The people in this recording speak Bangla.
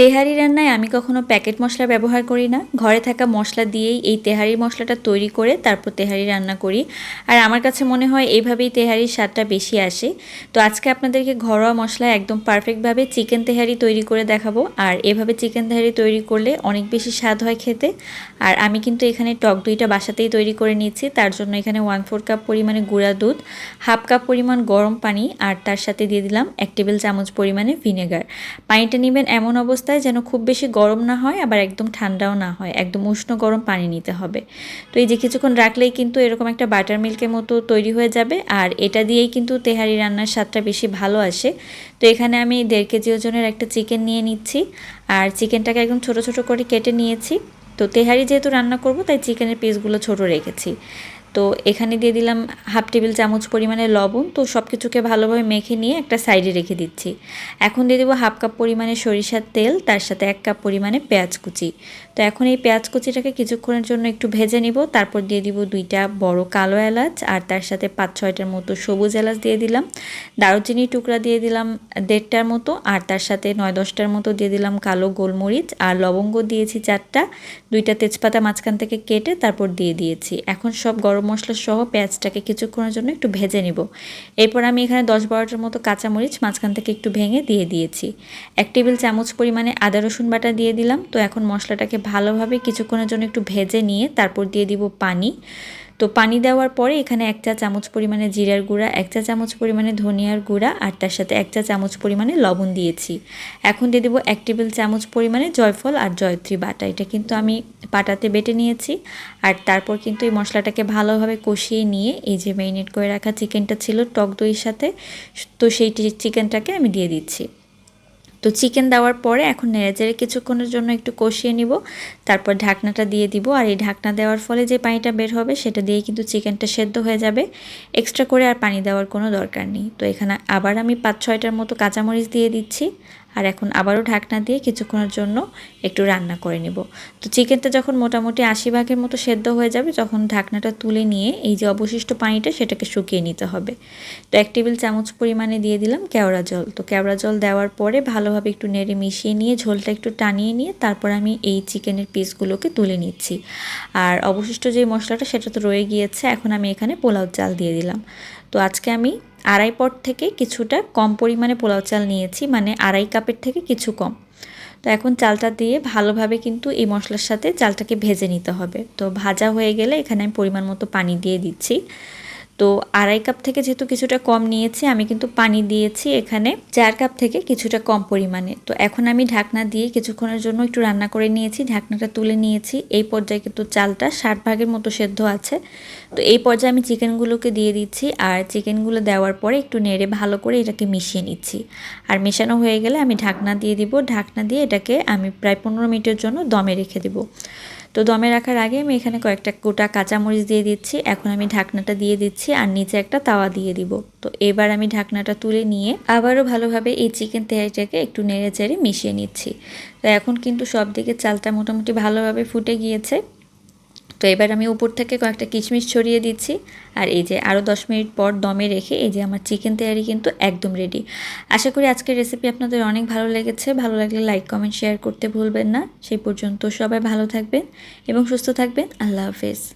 তেহারি রান্নায় আমি কখনো প্যাকেট মশলা ব্যবহার করি না। ঘরে থাকা মশলা দিয়েই এই তেহারি মশলাটা তৈরি করে তারপর তেহারি রান্না করি। আর আমার কাছে মনে হয় এইভাবেই তেহারির স্বাদটা বেশি আসে। তো আজকে আপনাদেরকে ঘরোয়া মশলা একদম পারফেক্টভাবে চিকেন তেহারি তৈরি করে দেখাবো। আর এভাবে চিকেন তেহারি তৈরি করলে অনেক বেশি স্বাদ হয় খেতে। আর আমি কিন্তু এখানে টক দইটা বাসাতেই তৈরি করে নিচ্ছি তার জন্য এখানে ওয়ান ফোর কাপ পরিমাণে গুঁড়া দুধ, হাফ কাপ পরিমাণ গরম পানি, আর তার সাথে দিয়ে দিলাম এক টেবিল চামচ পরিমাণে ভিনেগার। পানিটা নেবেন এমন অবস্থা অবস্থায় যেন খুব বেশি গরম না হয়, আবার একদম ঠান্ডাও না হয়। একদম উষ্ণ গরম পানি নিতে হবে। তো এই যে কিছুক্ষণ রাখলেই কিন্তু এরকম একটা বাটার মিল্কের মতো তৈরি হয়ে যাবে, আর এটা দিয়েই কিন্তু তেহারি রান্নার স্বাদটা বেশি ভালো আসে। তো এখানে আমি দেড় কেজি ওজনের একটা চিকেন নিয়ে নিচ্ছি, আর চিকেনটাকে একদম ছোট ছোট করে কেটে নিয়েছি। তো তেহারি যেহেতু রান্না করব, তাই চিকেনের পিসগুলো ছোট রেখেছি। তো এখানে দিয়ে দিলাম হাফ টেবিল চামচ পরিমাণে লবণ। তো সব কিছুকে ভালোভাবে মেখে নিয়ে একটা সাইডে রেখে দিচ্ছি। এখন দিয়ে দেবো হাফ কাপ পরিমাণে সরিষার তেল, তার সাথে এক কাপ পরিমাণে পেঁয়াজ কুচি। তো এখন এই পেঁয়াজ কুচিটাকে কিছুক্ষণের জন্য একটু ভেজে নিব। তারপর দিয়ে দিব দুইটা বড় কালো এলাচ, আর তার সাথে পাঁচ ছয়টার মতো সবুজ এলাচ দিয়ে দিলাম। দারুচিনি টুকরা দিয়ে দিলাম দেড়টার মতো, আর তার সাথে নয় দশটার মতো দিয়ে দিলাম কালো গোলমরিচ। আর লবঙ্গ দিয়েছি চারটা, দুইটা তেজপাতা মাঝখান থেকে কেটে তারপর দিয়ে দিয়েছি। এখন সব গরম মশলা সহ পেঁয়াজটাকে কিছুক্ষণের জন্য একটু ভেজে নিব। এরপর আমি এখানে দশ বারোটার মতো কাঁচামরিচ মাঝখান থেকে একটু ভেঙে দিয়ে দিয়েছি। এক টেবিল চামচ পরিমাণে আদা, রসুন বাটা দিয়ে দিলাম। তো এখন মশলাটাকে ভালোভাবে কিছুক্ষণের জন্য একটু ভেজে নিয়ে তারপর দিয়ে দিব পানি। তো পানি দেওয়ার পরে এখানে এক চা চামচ পরিমাণে জিরার গুঁড়া, এক চা চামচ পরিমাণে ধনিয়ার গুঁড়া আর তার সাথে এক চা চামচ পরিমাণে লবণ দিয়েছি। এখন দিয়ে দেবো এক টেবিল চামচ পরিমাণে জয়ফল আর জয়ত্রী বাটা। এটা কিন্তু আমি পাটাতে বেটে নিয়েছি আর তারপর কিন্তু এই মশলাটাকে ভালোভাবে কষিয়ে নিয়ে এই যে ম্যারিনেট করে রাখা চিকেনটা ছিল টক দইয়ের সাথে, তো সেই চিকেনটাকে আমি দিয়ে দিচ্ছি। তো চিকেন দেওয়ার পরে এখন নেড়েচেড়ে কিছুক্ষণের জন্য একটু কষিয়ে নিব। তারপর ঢাকনাটা দিয়ে দিব আর এই ঢাকনা দেওয়ার ফলে যে পানিটা বের হবে সেটা দিয়ে কিন্তু চিকেনটা সেদ্ধ হয়ে যাবে। এক্সট্রা করে আর পানি দেওয়ার কোনো দরকার নেই। তো এখানে আবার আমি পাঁচ ছয়টার মতো কাঁচামরিচ দিয়ে দিচ্ছি। আর এখন আবারও ঢাকনা দিয়ে কিছুক্ষণের জন্য একটু রান্না করে নেব। তো চিকেনটা যখন মোটামুটি আশি ভাগের মতো সেদ্ধ হয়ে যাবে যখন ঢাকনাটা তুলে নিয়ে এই যে অবশিষ্ট পানিটা সেটাকে শুকিয়ে নিতে হবে। তো এক টেবিল চামচ পরিমাণে দিয়ে দিলাম কেওড়া জল। তো কেওড়া জল দেওয়ার পরে ভালোভাবে একটু নেড়ে মিশিয়ে নিয়ে ঝোলটা একটু টানিয়ে নিয়ে তারপর আমি এই চিকেনের পিসগুলোকে তুলে নিচ্ছি। আর অবশিষ্ট যে মশলাটা সেটা তো রয়ে গিয়েছে, এখন আমি এখানে পোলাও চাল দিয়ে দিলাম। তো আজকে আমি আড়াই পট থেকে কিছুটা কম পরিমাণে পোলাও চাল নিয়েছি মানে আড়াই কাপের থেকে কিছু কম। তো এখন চালটা দিয়ে ভালোভাবে কিন্তু এই মশলার সাথে চালটাকে ভেজে নিতে হবে। তো ভাজা হয়ে গেলে এখানে আমি পরিমাণ মতো পানি দিয়ে দিচ্ছি। তো আড়াই কাপ থেকে যেহেতু কিছুটা কম নিয়েছি, আমি কিন্তু পানি দিয়েছি এখানে। চার কাপ থেকে কিছুটা কম পরিমাণে। তো এখন আমি ঢাকনা দিয়ে কিছুক্ষণের জন্য একটু রান্না করে নিয়েছি, ঢাকনাটা তুলে নিয়েছি। এই পর্যায়ে কিন্তু চালটা ষাট ভাগের মতো সেদ্ধ আছে। তো এই পর্যায়ে আমি চিকেনগুলোকে দিয়ে দিচ্ছি আর চিকেনগুলো দেওয়ার পরে একটু নেড়ে ভালো করে এটাকে মিশিয়ে নিচ্ছি। আর মেশানো হয়ে গেলে আমি ঢাকনা দিয়ে দিব। ঢাকনা দিয়ে এটাকে আমি প্রায় পনেরো মিনিটের জন্য দমে রেখে দেবো। তো দমে রাখার আগে আমি এখানে কয়েকটা গোটা কাঁচামরিচ দিয়ে দিচ্ছি। এখন আমি ঢাকনাটা দিয়ে দিচ্ছি আর নিচে একটা তাওয়া দিয়ে দিব। তো এবার আমি ঢাকনাটা তুলে নিয়ে আবারও ভালোভাবে এই চিকেন তেহারিটাকে একটু নেড়ে চেড়ে মিশিয়ে নিচ্ছি। তো এখন কিন্তু সব দিকে চালটা মোটামুটি ভালোভাবে ফুটে গিয়েছে। তো এবার আমি উপর থেকে কয়েকটা কিশমিশ ছড়িয়ে দিচ্ছি। আর এই যে আরও দশ মিনিট পর দমে রেখে এই যে আমার চিকেন তৈরি কিন্তু একদম রেডি। আশা করি আজকের রেসিপি আপনাদের অনেক ভালো লেগেছে। ভালো লাগলে লাইক, কমেন্ট শেয়ার করতে ভুলবেন না। সেই পর্যন্ত সবাই ভালো থাকবেন এবং সুস্থ থাকবেন। আল্লাহ হাফেজ।